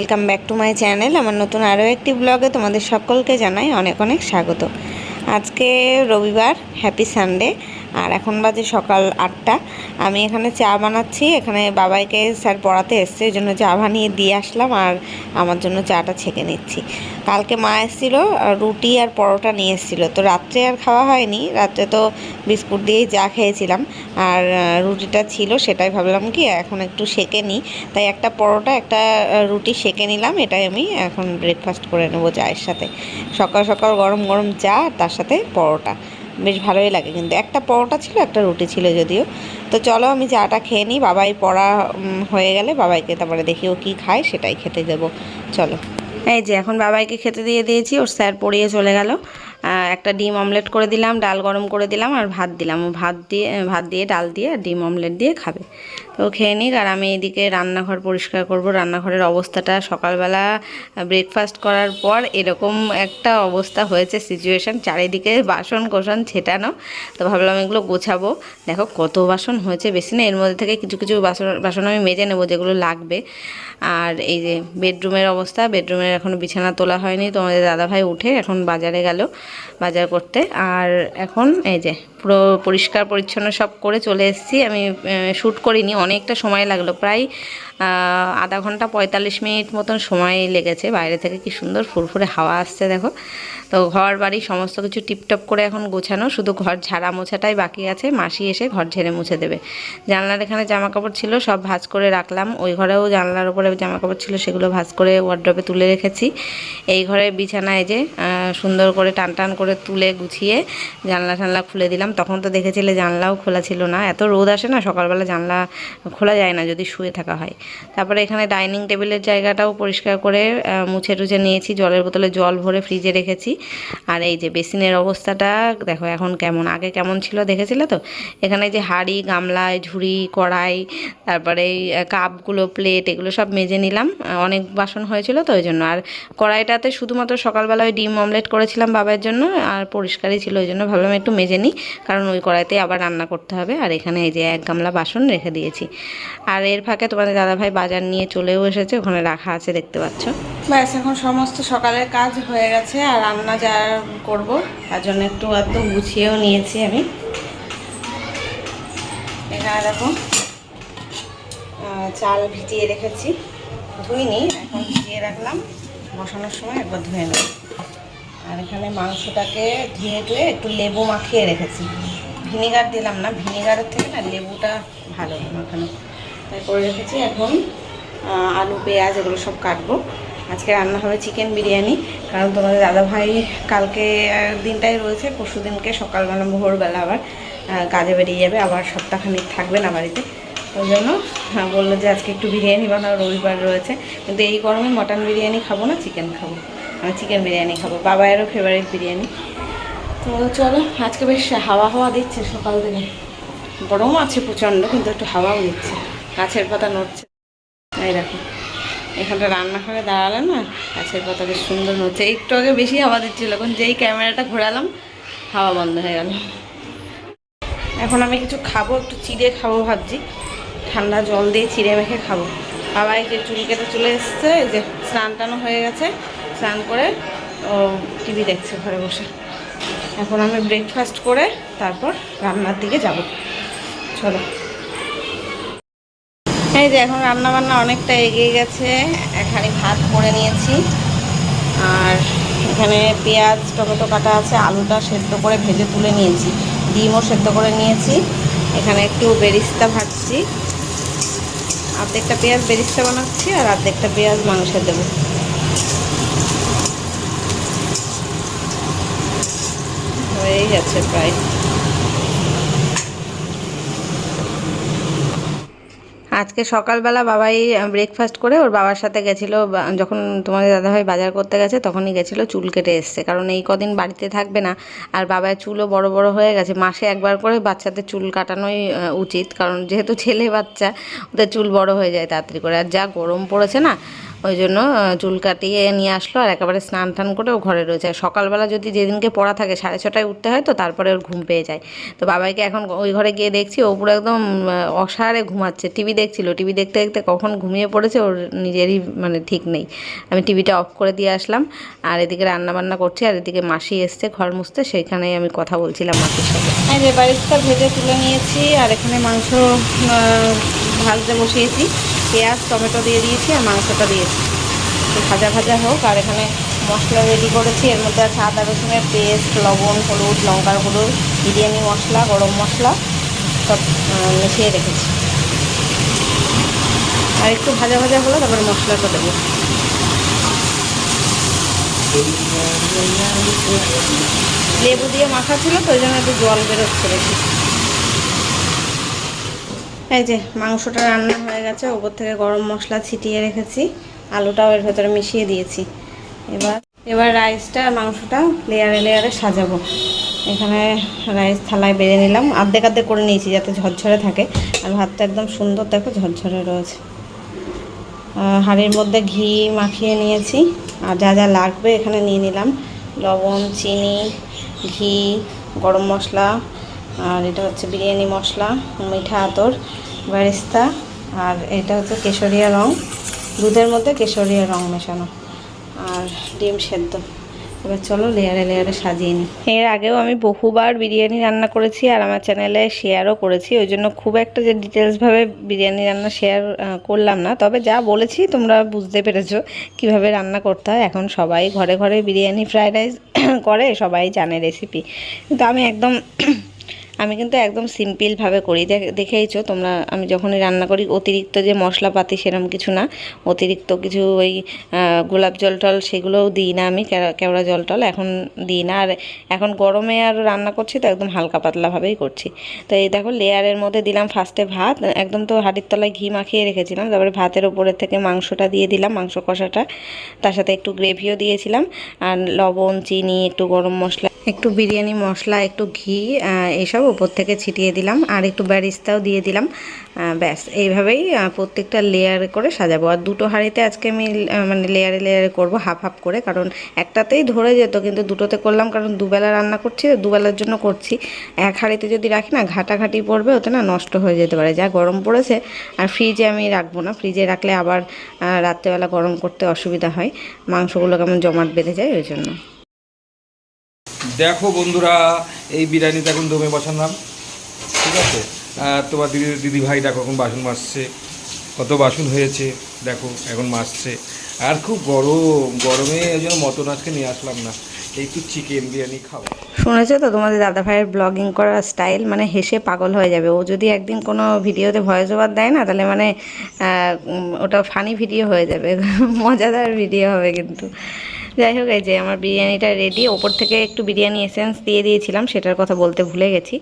Welcome back to my channel. আমার নতুন আরও একটি ব্লগে তোমাদের সকলকে জানাই অনেক অনেক স্বাগত। আজকে রবিবার, হ্যাপি সানডে। আর এখন বাজে সকাল আটটা। আমি এখানে চা বানাচ্ছি, এখানে বাবাইকে স্যার পড়াতে এসছে ওই জন্য চা বানিয়ে দিয়ে আসলাম আর আমার জন্য চাটা ছেঁকে নিচ্ছি। কালকে মা এসেছিল রুটি আর পরোটা নিয়ে এসেছিল। তো রাত্রে আর খাওয়া হয়নি, রাত্রে তো বিস্কুট দিয়েই চা খেয়েছিলাম। আর রুটিটা ছিল, সেটাই ভাবলাম কি এখন একটু সেকে নিই তাই একটা পরোটা, একটা রুটি সেকে নিলাম, এটাই আমি এখন ব্রেকফাস্ট করে নেব চায়ের সাথে। সকাল সকাল গরম গরম চা তার সাথে পরোটা। বেশ ভালোই লাগে কিন্তু একটা পরোটা ছিল, একটা রুটি ছিল যদিও। তো চলো আমি চাটা খেয়ে নিই, বাবাই পড়া হয়ে গেলে বাবাইকে তারপরে দেখি ও কী খায়, সেটাই খেতে দেবো। চলো। এই যে এখন বাবাইকে খেতে দিয়ে দিয়েছি, ওর স্যার পড়িয়ে চলে গেল। একটা ডিম অমলেট করে দিলাম, ডাল গরম করে দিলাম আর ভাত দিলাম। ভাত দিয়ে ভাত দিয়ে, ডাল দিয়ে আর ডিম অমলেট দিয়ে খাবে। তো খেয়ে নিক আর আমি এদিকে রান্নাঘর পরিষ্কার করব। রান্নাঘরের অবস্থাটা সকালবেলা ব্রেকফাস্ট করার পর এরকম একটা অবস্থা হয়েছে সিচুয়েশন চারিদিকে বাসন কোসন ছেটানো। তো ভাবলাম এগুলো গোছাবো। দেখো কত বাসন হয়েছে, বেশি না, এর মধ্যে থেকে কিছু কিছু বাসন বাসন আমি মেজে নেব যেগুলো লাগবে। আর এই যে বেডরুমের অবস্থা বেডরুমের এখনও বিছানা তোলা হয়নি। তোমাদের দাদাভাই উঠে এখন বাজারে গেল। বাজার করতে। আর এখন এই যে পুরো পরিষ্কার পরিচ্ছন্ন সব করে চলে এসেছি। আমি শ্যুট করিনি, অনেকটা সময় লাগল। প্রায় আধা ঘণ্টা পঁয়তাল্লিশ মিনিট মতন সময় লেগেছে। বাইরে থেকে কি সুন্দর ফুরফুরে হাওয়া আসছে, দেখো। তো ঘর বাড়ি সমস্ত কিছু টিপটপ করে এখন গোছানো। শুধু ঘর ঝাড়া মোছাটাই বাকি আছে। মাসি এসে ঘর ঝেড়ে মুছে দেবে। জানলার এখানে জামা কাপড় ছিল, সব ভাঁজ করে রাখলাম। ওই ঘরেও জানলার উপরে জামা কাপড় ছিল, সেগুলো ভাঁজ করে ওয়ার্ড্রপে তুলে রেখেছি। এই ঘরে বিছানায় যে সুন্দর করে টান টান করে তুলে গুছিয়ে জানলা টানলা খুলে দিলাম। তখন তো দেখেছিলে জানলাও খোলা ছিল না। এত রোদ আসে না সকালবেলা জানলা খোলা যায় না যদি শুয়ে থাকা হয়। তারপরে এখানে ডাইনিং টেবিলের জায়গাটাও পরিষ্কার করে মুছে টুছে নিয়েছি। জলের বোতলে জল ভরে ফ্রিজে রেখেছি। আর এই যে বেসিনের অবস্থাটা দেখো এখন কেমন আগে কেমন ছিল দেখেছিলে তো? এখানে যে হাঁড়ি গামলায় ঝুড়ি কড়াই তারপরে এই, কাপগুলো প্লেট এগুলো সব মেজে নিলাম। অনেক বাসন হয়েছিল তো ওই জন্য। আর কড়াইটাতে শুধুমাত্র সকালবেলা ওই ডিম অমলেট করেছিলাম বাবার জন্য আর পরিষ্কারই ছিল, ওই জন্য ভাবলাম একটু মেজে নিই, কারণ ওই কড়াইতে আবার রান্না করতে হবে। আর এখানে এই যে এক গামলা বাসন রেখে দিয়েছি। আর এর ফাঁকে তোমাদের দাদাভাই বাজার নিয়ে চলেও এসেছে, ওখানে রাখা আছে, দেখতে পাচ্ছ। ব্যাস, এখন সমস্ত সকালের কাজ হয়ে গেছে, আর রান্না যা করব, তার জন্য একটু আধটু গুছিয়েও নিয়েছি আমি। এখানে দেখো চাল ভিজিয়ে রেখেছি, ধুইনি, এখন ভিজিয়ে রাখলাম, বসানোর সময় একবার ধুয়ে নেব। আর এখানে মাংসটাকে ধুয়ে ধুয়ে একটু লেবু মাখিয়ে রেখেছি। ভিনিগার দিলাম না, ভিনিগারের থেকে না লেবুটা ভালো মাখানো। তাই করে রেখেছি এখন আলু, পেঁয়াজ এগুলো সব কাটবো। আজকে রান্না হবে চিকেন বিরিয়ানি, কারণ তোমাদের দাদাভাই কালকে দিনটাই রয়েছে, পরশু দিনকে সকালবেলা, ভোরবেলা আবার কাজে বেরিয়ে যাবে, আবার সপ্তাহখানিক থাকবে না বাড়িতে। ওই জন্য বলল যে আজকে একটু বিরিয়ানি বানাও, রবিবার রয়েছে। কিন্তু এই গরমে মটন বিরিয়ানি খাব না, চিকেন খাব। চিকেন বিরিয়ানি খাব। বাবায়েরও ফেভারিট বিরিয়ানি। তো চলো, আজকে বেশ হাওয়া হাওয়া দিচ্ছে সকাল থেকে। গরমও আছে প্রচণ্ড, কিন্তু একটু হাওয়াও দিচ্ছে। গাছের পাতা নড়ছে। এই দেখো, এখানটা রান্নাঘরে দাঁড়ালে না গাছের পাতা বেশ সুন্দর নড়ছে। একটু আগে বেশি হাওয়া দিচ্ছিল, এখন যেই ক্যামেরাটা ঘোরালাম, হাওয়া বন্ধ হয়ে গেল। এখন আমি কিছু খাব, একটু চিড়ে খাব ভাবছি। ঠান্ডা জল দিয়ে চিড়ে মেখে খাব। বাবা এই যে চুল কেটে চলে এসছে, যে স্নান টানো হয়ে গেছে। স্নান করে, ও টিভি দেখছে ঘরে বসে। এখন আমি ব্রেকফাস্ট করে তারপর রান্নার দিকে যাব। চলো। এই যে এখন রান্না বান্না অনেকটা এগিয়ে গেছে। এখানে ভাত করে নিয়েছি। আর এখানে পেঁয়াজ, টমেটো কাটা আছে, আলুটা সেদ্ধ করে ভেজে তুলে নিয়েছি। ডিমও সেদ্ধ করে নিয়েছি। এখানে একটু বেরিস্তা ভাজছি। অর্ধেকটা পেঁয়াজ বেরিস্তা বানাচ্ছি আর অর্ধেকটা পেঁয়াজ মাংসে দেবো। গেছে প্রায়। আজকে সকালবেলা বাবাই ব্রেকফাস্ট করে ওর বাবার সাথে গেছিল যখন তোমাদের দাদাভাই বাজার করতে গেছে, তখনই গেছিল, চুল কেটে এসছে। কারণ এই কদিন বাড়িতে থাকবে না, আর বাবার চুলও বড় বড় হয়ে গেছে। মাসে একবার করে বাচ্চাদের চুল কাটানোই উচিত, কারণ যেহেতু ছেলে বাচ্চা, ওদের চুল বড় হয়ে যায় তাড়াতাড়ি করে। আর যা গরম পড়েছে না ওই জন্য চুল কাটিয়ে নিয়ে আসলো আর একেবারে স্নান টান করে ও ঘরে রয়েছে সকালবেলা যদি যেদিনকে পড়া থাকে, সাড়ে ছটায় উঠতে হয় তো তারপরে ওর ঘুম পেয়ে যায়। তো বাবাইকে এখন ওই ঘরে গিয়ে দেখছি, ও পুরো একদম অসারে ঘুমাচ্ছে। টিভি দেখছিল, টিভি দেখতে দেখতে কখন ঘুমিয়ে পড়েছে ওর নিজেরই মানে ঠিক নেই। আমি টিভিটা অফ করে দিয়ে আসলাম আর এদিকে রান্না বান্না করছি আর এদিকে মাসি এসছে ঘর মুছতে, সেইখানেই আমি কথা বলছিলাম মাসির সাথে এই যে বারিস্তা ভেজে তুলে নিয়েছি আর এখানে মাংস ভাজতে বসিয়েছি। পেঁয়াজ, টমেটো দিয়ে দিয়েছি আর মাংসটা দিয়েছি। ভাজা ভাজা হোক, আর এখানে মশলা রেডি করেছি। এর মধ্যে আছে আদা, রসুনের পেস্ট লবণ, হলুদ, লঙ্কার গুঁড়ো, বিরিয়ানি মশলা, গরম মশলা, সব মিশিয়ে রেখেছি। আর একটু ভাজা ভাজা হলো, তারপরে মশলাটা দেবো। লেবু দিয়ে মাখা ছিল, তো ওই জন্য একটু জল বেরোচ্ছে বেশি। এই যে মাংসটা রান্না হয়ে গেছে, ওপর থেকে গরম মশলা ছিটিয়ে রেখেছি, আলুটাও এর ভেতরে মিশিয়ে দিয়েছি। এবার এবার রাইসটা, মাংসটা লেয়ারে লেয়ারে সাজাবো। এখানে রাইস থালায় বেড়ে নিলাম। আর্ধেক আর্ধেক করে নিয়েছি যাতে ঝরঝরে থাকে। আর ভাতটা একদম সুন্দর, দেখো ঝরঝরে রয়েছে। হাঁড়ির মধ্যে ঘি মাখিয়ে নিয়েছি। আর যা যা লাগবে এখানে নিয়ে নিলাম। লবণ, চিনি, ঘি, গরম মশলা আর এটা হচ্ছে বিরিয়ানি মশলা, মিঠা আতর বেরেস্তা আর এটা হচ্ছে কেশরিয়া রং, দুধের মধ্যে কেশরিয়া রং মেশানো, আর ডিম সেদ্ধ। এবার চলো লেয়ারে লেয়ারে সাজিয়ে নিই। এর আগেও আমি বহুবার বিরিয়ানি রান্না করেছি আর আমার চ্যানেলে শেয়ারও করেছি, ওই জন্য খুব একটা যে ডিটেলসভাবে বিরিয়ানি রান্না শেয়ার করলাম না। তবে যা বলেছি তোমরা বুঝতে পেরেছ কীভাবে রান্না করতে হয়। এখন সবাই ঘরে ঘরে বিরিয়ানি, ফ্রাইড রাইস করে, সবাই জানে রেসিপি। কিন্তু আমি একদম আমি কিন্তু একদম সিম্পলভাবে করি। দেখ- দেখেইছো তোমরা, আমি যখনই রান্না করি, অতিরিক্ত যে মশলাপাতি সেরকম কিছু না। অতিরিক্ত কিছু ওই গোলাপ জল টল সেগুলোও দিই না আমি কেওড়া জল টল এখন দিই না। আর এখন গরমে আর রান্না করছি তো একদম হালকা পাতলাভাবেই করছি। তো এই দেখো লেয়ারের মধ্যে দিলাম ফার্স্টে ভাত। একদম তো হাঁড়ির তলায় ঘি মাখিয়ে রেখেছিলাম। তারপরে ভাতের ওপরের থেকে মাংসটা দিয়ে দিলাম, মাংস কষাটা। তার সাথে একটু গ্রেভিও দিয়েছিলাম। আর লবণ, চিনি, একটু গরম মশলা একটু বিরিয়ানি, মশলা, একটু ঘি এসব উপর থেকে ছিটিয়ে দিলাম আর একটু ব্যারিস্তাও দিয়ে দিলাম। ব্যাস, এইভাবেই প্রত্যেকটা লেয়ারে করে সাজাবো। আর দুটো হাঁড়িতে আজকে আমি মানে লেয়ারে লেয়ারে করব হাফ হাফ করে, কারণ একটাতেই ধরে যেত, কিন্তু দুটোতে করলাম কারণ দুবেলা রান্না করছি দুবেলার জন্য করছি। এক হাঁড়িতে যদি রাখি না, ঘাটাঘাটি পড়বে, ওতে না নষ্ট হয়ে যেতে পারে। যা গরম পড়েছে, আর ফ্রিজে আমি রাখব না। ফ্রিজে রাখলে আবার রাত্রেবেলা গরম করতে অসুবিধা হয়। মাংসগুলো কেমন জমাট বেঁধে যায়, ওই জন্য। দেখো বন্ধুরা, এই বিরিয়ানিতে এখন দমে বসালাম। ঠিক আছে? তোমার দিদি দিদি ভাই দেখো এখন বাসন মাজছে। কত বাসন হয়েছে, দেখো, এখন মাজছে। আর খুব গরম, গরমে ওই জন্য মটন আজকে নিয়ে আসলাম না। একটু চিকেন বিরিয়ানি খাব। শুনেছো তো তোমাদের দাদা ভাইয়ের ব্লগিং করার স্টাইল মানে হেসে পাগল হয়ে যাবে। ও যদি একদিন কোনো ভিডিওতে ভয়েস ওভার দেয় না, তাহলে মানে ওটা ফানি ভিডিও হয়ে যাবে। মজাদার ভিডিও হবে কিন্তু। যাই হোক এই যে আমার বিরিয়ানিটা রেডি ওপর থেকে একটু বিরিয়ানি এসেন্স দিয়ে দিয়েছিলাম সেটার কথা বলতে ভুলে গেছি।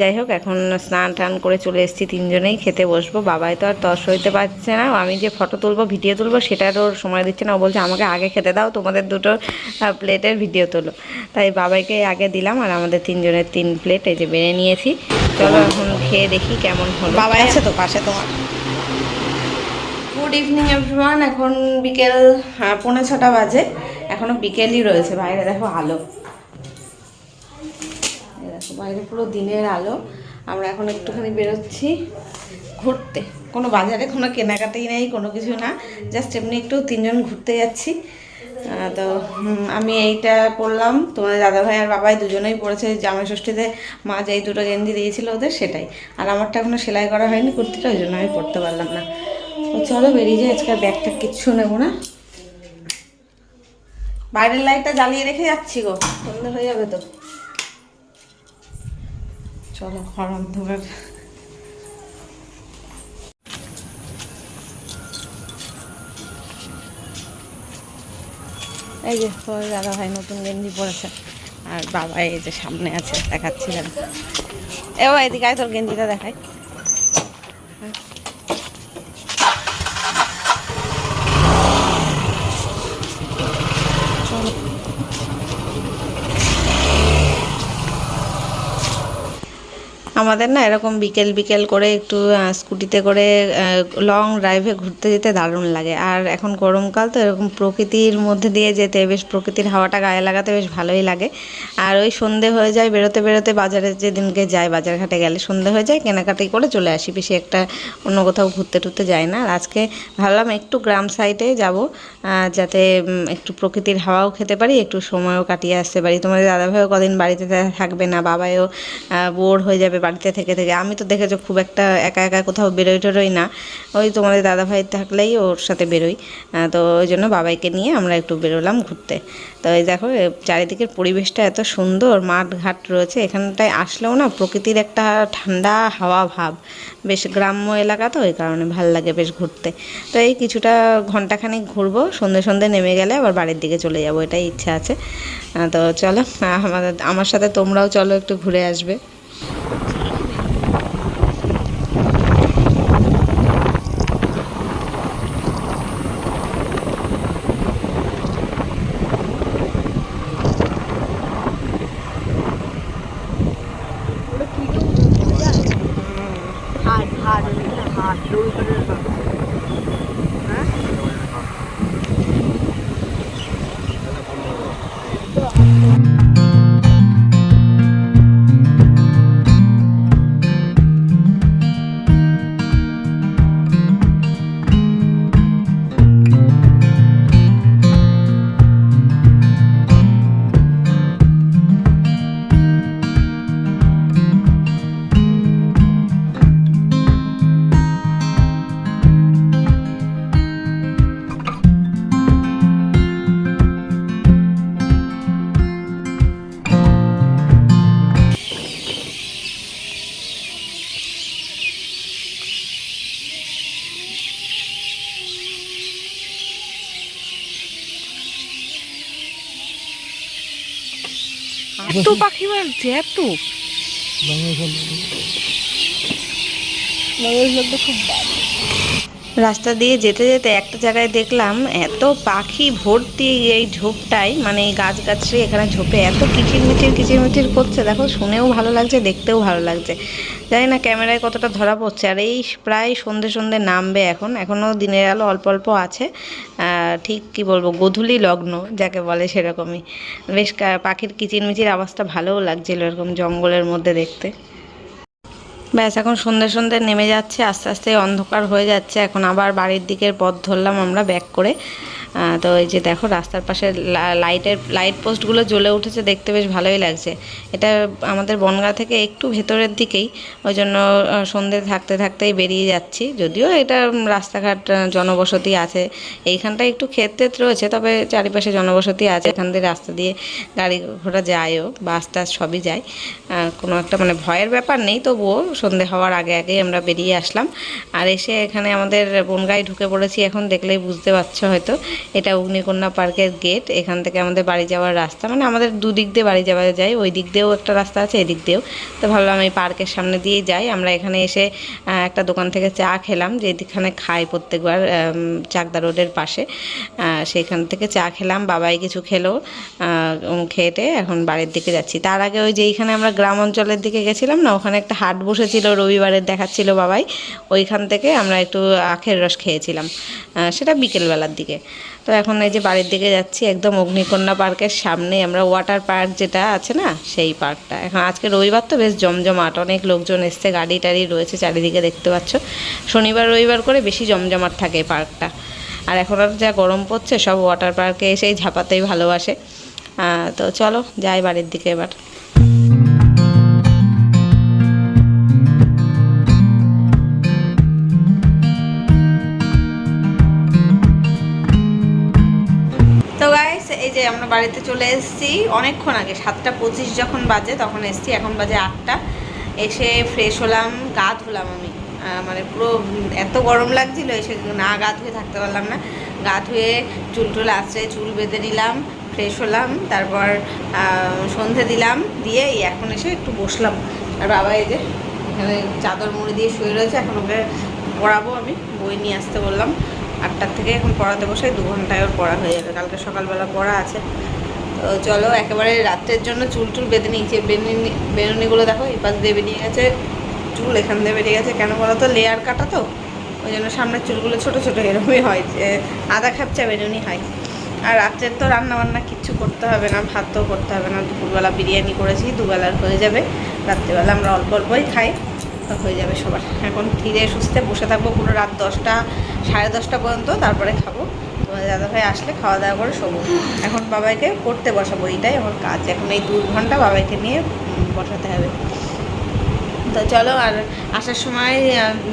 যাই হোক এখন স্নান টান করে চলে এসেছি তিনজনেই খেতে বসবো। বাবাই তো আর তস হইতে পারছে না আমি যে ফটো তুলবো ভিডিও তুলবো সেটার ওর সময় দিচ্ছে না। ও বলছে আমাকে আগে খেতে দাও তোমাদের দুটো প্লেটের ভিডিও তোলো। তাই বাবাইকে আগে দিলাম আর আমাদের তিনজনের তিন প্লেট এই যে বেড়ে নিয়েছি। চলো এখন খেয়ে দেখি কেমন হলো। বাবাই আছে তো পাশে তোমার? গুড ইভিনিং এভরিওয়ান এখন বিকেল পৌনে ছটা বাজে। এখনও বিকেলই রয়েছে। বাইরে দেখো আলো। দেখো, বাইরে পুরো দিনের আলো। আমরা এখন একটুখানি বেরোচ্ছি ঘুরতে। কোনো বাজারে, কোনো কেনাকাটাই নেই, কোনো কিছু না। জাস্ট এমনি একটু তিনজন ঘুরতে যাচ্ছি। তো আমি এইটা পরলাম তোমাদের দাদাভাই আর বাবাই দুজনেই পড়েছে। জামাই ষষ্ঠীতে মা যেই দুটো গেঞ্জি দিয়েছিল ওদের, সেটাই। আর আমারটা এখনও সেলাই করা হয়নি কুর্তিটা, ওই জন্য আমি পরতে পারলাম না। চলো বেরিয়ে যাই, আজকে ব্যাগটা কিচ্ছু নেব না। বাইরের লাইটটা জ্বালিয়ে রেখে যাচ্ছি গো। সন্ধ্যে হয়ে যাবে তো। চলো ঘর অন্ধকার এই যে দাদা ভাই নতুন গেঞ্জি পরেছে। আর বাবা এই যে সামনে আছে, দেখাচ্ছিলেন। এও এদিকে তোর গেঞ্জিটা দেখাই। আমাদের না এরকম বিকেল বিকেল করে একটু স্কুটিতে করে লং ড্রাইভে ঘুরতে যেতে দারুণ লাগে। আর এখন গরমকাল তো এরকম প্রকৃতির মধ্যে দিয়ে যেতে বেশ, প্রকৃতির হাওয়াটা গায়ে লাগাতে বেশ ভালোই লাগে। আর ওই সন্ধে হয়ে যায়, বেরোতে বেরোতে বাজারে যেদিনকে যাই বাজার ঘাটে গেলে সন্ধে হয়ে যায়, কেনাকাটি করে চলে আসি। বেশি একটা অন্য কোথাও ঘুরতে টুরতে যাই না। আর আজকে ভাবলাম একটু গ্রাম সাইডে যাব যাতে একটু প্রকৃতির হাওয়াও খেতে পারি, একটু সময়ও কাটিয়ে আসতে পারি। তোমাদের দাদাভাইও কদিন বাড়িতে থাকবে না বাবাও বোর হয়ে যাবে বাড়িতে থেকে থেকে। আমি তো দেখেছ খুব একটা একা একা কোথাও বেরোই টেরোই না। ওই তোমাদের দাদাভাই থাকলেই ওর সাথে বেরোই। তো ওই জন্য বাবাইকে নিয়ে আমরা একটু বেরোলাম ঘুরতে। তো এই দেখো চারিদিকের পরিবেশটা এত সুন্দর মাঠ ঘাট রয়েছে। এখানটায় আসলেও না প্রকৃতির একটা ঠান্ডা হাওয়া ভাব। বেশ গ্রাম্য এলাকা তো ওই কারণে ভালো লাগে বেশ ঘুরতে। তো এই কিছুটা ঘন্টাখানেক ঘুরবো, সন্ধে সন্ধে নেমে গেলে আবার বাড়ির দিকে চলে যাব, এটাই ইচ্ছা আছে। তো চলো আমাদের, আমার সাথে তোমরাও চলো একটু ঘুরে আসবে। এত পাখি মারছে, এত। রাস্তা দিয়ে যেতে যেতে একটা জায়গায় দেখলাম এত পাখি ভর্তি এই ঝোপটাই মানে এই গাছ গাছড়ি এখানে ঝোপে এত কিচিরমিচির কিচিরমিচির করছে। দেখো, শুনেও ভালো লাগছে, দেখতেও ভালো লাগছে। জানি না ক্যামেরায় কতটা ধরা পড়ছে। আর এই প্রায় সন্ধে সন্ধে নামবে এখন। এখনও দিনের আলো অল্প অল্প আছে। ঠিক কি বলব, গধূলি লগ্ন, যাকে বলে সেরকমই। বেশ পাখির কিচিরমিচির আওয়াজটা ভালোও লাগছিল এরকম জঙ্গলের মধ্যে দেখতে। ব্যাস, এখন সন্ধ্যে সন্ধ্যে নেমে যাচ্ছে। আস্তে আস্তে অন্ধকার হয়ে যাচ্ছে। এখন আবার বাড়ির দিকের পথ ধরলাম আমরা ব্যাক করে। তো এই যে দেখো রাস্তার পাশে লাইটের লাইট পোস্টগুলো জ্বলে উঠেছে দেখতে বেশ ভালোই লাগছে। এটা আমাদের বনগাঁ থেকে একটু ভেতরের দিকেই ওই জন্য আহ, সন্ধ্যে থাকতে থাকতেই বেরিয়ে যাচ্ছি। যদিও এটা রাস্তাঘাট জনবসতি আছে। এইখানটা একটু ক্ষেত রয়েছে তবে চারিপাশে জনবসতি আছে। এখান দিয়ে রাস্তা দিয়ে গাড়ি ঘোড়া যায়ও বাস টাস সবই যায়। কোনো একটা মানে ভয়ের ব্যাপার নেই তবুও সন্ধে হওয়ার আগে আগেই আমরা বেরিয়ে আসলাম। আর এসে এখানে আমাদের বনগাঁয় ঢুকে পড়েছি এখন দেখলেই বুঝতে পারছ হয়তো। এটা অগ্নিকন্যা পার্কের গেট এখান থেকে আমাদের বাড়ি যাওয়ার রাস্তা। মানে আমাদের দুদিক দিয়ে বাড়ি যাওয়া যায়, ওই দিক দিয়েও একটা রাস্তা আছে, এদিক দিয়েও। তো ভাবলাম এই পার্কের সামনে দিয়েই যাই। আমরা এখানে এসে একটা দোকান থেকে চা খেলাম যেখানে খাই প্রত্যেকবার চাকদা রোডের পাশে। সেখান থেকে চা খেলাম, বাবাই কিছু খেলো খেটে এখন বাড়ির দিকে যাচ্ছি। তার আগে ওই যে এইখানে আমরা গ্রাম অঞ্চলের দিকে গেছিলাম না, ওখানে একটা হাট বসেছিল রবিবারের দেখাচ্ছিল বাবাই। ওইখান থেকে আমরা একটু আখের রস খেয়েছিলাম সেটা বিকেলবেলার দিকে। তো এখন এই যে বাড়ির দিকে যাচ্ছি, একদম অগ্নিকন্যা পার্কের সামনে আমরা ওয়াটার পার্ক যেটা আছে না, সেই পার্কটা এখন আজকে রবিবার তো বেশ জমজমাট, অনেক লোকজন এসছে, গাড়ি টাড়ি রয়েছে চারিদিকে দেখতে পাচ্ছ। শনিবার, রবিবার করে বেশি জমজমাট থাকে পার্কটা আর এখন আর যা গরম পড়ছে, সব ওয়াটার পার্কে এসেই ঝাপাতেই ভালোবাসে। তো চলো, যাই বাড়ির দিকে এবার। বাড়িতে চলে এসেছি অনেকক্ষণ আগে, সাতটা পঁচিশ যখন বাজে তখন এসেছি, এখন বাজে আটটা। এসে ফ্রেশ হলাম, গা ধুলাম আমি। মানে পুরো এত গরম লাগছিল, এসে না গা ধুয়ে থাকতে পারলাম না। গা ধুয়ে চুল টুল আঁচড়ে চুল বেঁধে নিলাম ফ্রেশ হলাম, তারপর সন্ধে দিলাম, দিয়ে এখন এসে একটু বসলাম। আর বাবা এই যে, এখানে চাদর মুড়ি দিয়ে শুয়ে রয়েছে, এখন ওকে পড়াবো আমি, বই নিয়ে আসতে বললাম। আটটার থেকে এখন পড়াতে বসে দু ঘন্টায় ওর পড়া হয়ে যাবে। কালকে সকালবেলা পড়া আছে। তো চলো, একেবারে রাত্রের জন্য চুল টুল বেঁধে নিয়েছে। বেনুনি বেনুনিগুলো দেখো, এই পাশ দিয়ে বেরিয়ে গেছে চুল, এখান দিয়ে বেরিয়ে গেছে। কেন বলো তো লেয়ার কাটা তো? ওই জন্য সামনের চুলগুলো ছোট ছোট এরকমই হয় যে আদা খাপচা বেনুনি হয়। আর রাত্রের তো রান্নাবান্না কিচ্ছু করতে হবে না ভাতও করতে হবে না। দুপুরবেলা বিরিয়ানি করেছি, দুবেলার হয়ে যাবে। রাত্রিবেলা আমরা অল্প অল্পই খাই। হয়ে যাবে সবার। এখন ধীরে সুস্থে বসে থাকব পুরো রাত দশটা, সাড়ে দশটা পর্যন্ত, তারপরে খাব। তোমার দাদাভাই আসলে খাওয়া দাওয়া করে শোবো। এখন বাবাইকে পড়তে বসাবো এইটাই আমার কাজ। এখন এই দু ঘণ্টা বাবাইকে নিয়ে বসাতে হবে। তো চলো, আর আসার সময়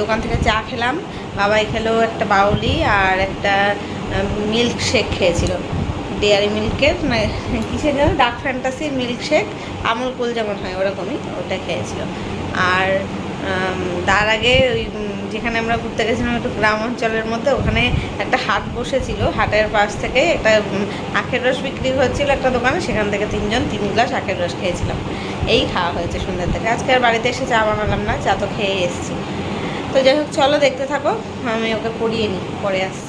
দোকান থেকে চা খেলাম। বাবাই খেলো একটা বাউলি আর একটা মিল্ক শেক খেয়েছিল। ডেয়ারি মিল্কের কিসের যেন, ডার্ক ফ্যান্টাসির মিল্ক শেক আমুল কুল যেমন হয় ওরকমই, ওটা খেয়েছিল। আর তার আগে ওই যেখানে আমরা ঘুরতে গেছিলাম একটু গ্রাম অঞ্চলের মধ্যে, ওখানে একটা হাট বসেছিল। হাটের পাশ থেকে একটা আখের রস বিক্রি হচ্ছিল একটা দোকানে, সেখান থেকে তিনজন, তিন গ্লাস আখের রস খেয়েছিলাম। এই খাওয়া হয়েছে সন্ধ্যের থেকে। আজকে আর বাড়িতে এসে চা বানালাম না, চা তো খেয়ে এসেছি। তো যাই হোক, চলো দেখতে থাকো, আমি ওকে পড়িয়ে নিই, পরে আসছি।